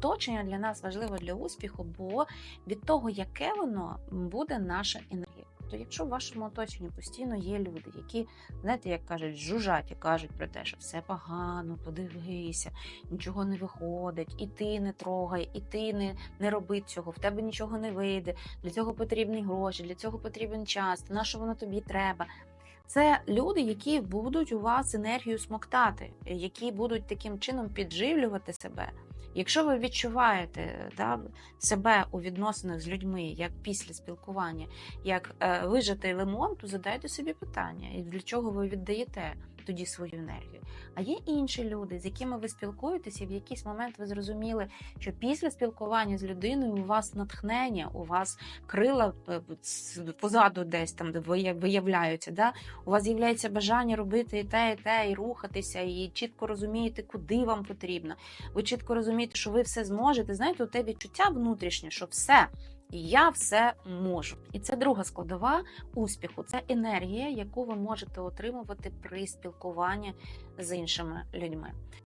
оточення для нас важливо для успіху, бо від того, яке воно буде наша енергія. То якщо в вашому оточенні постійно є люди, які, знаєте, як кажуть, жужжать і кажуть про те, що все погано, подивися, нічого не виходить, і ти не трогай, і ти не, не роби цього, в тебе нічого не вийде, для цього потрібні гроші, для цього потрібен час, на що воно тобі треба. Це люди, які будуть у вас енергію смоктати, які будуть таким чином підживлювати себе. Якщо ви відчуваєте да, себе у відносинах з людьми, як після спілкування, як е, вижатий лимон, то задайте собі питання, і для чого ви віддаєте тоді свою енергію. А є інші люди, з якими ви спілкуєтеся, і в якийсь момент ви зрозуміли, що після спілкування з людиною у вас натхнення, у вас крила е, позаду десь там, виявляються. Да? У вас з'являється бажання робити і те, і те, і рухатися, і чітко розумієте, куди вам потрібно. Ви чітко розумієте, що ви все зможете. Знаєте, у те відчуття внутрішнє, що все. Я все можу. І це друга складова успіху. Це енергія, яку ви можете отримувати при спілкуванні з іншими людьми.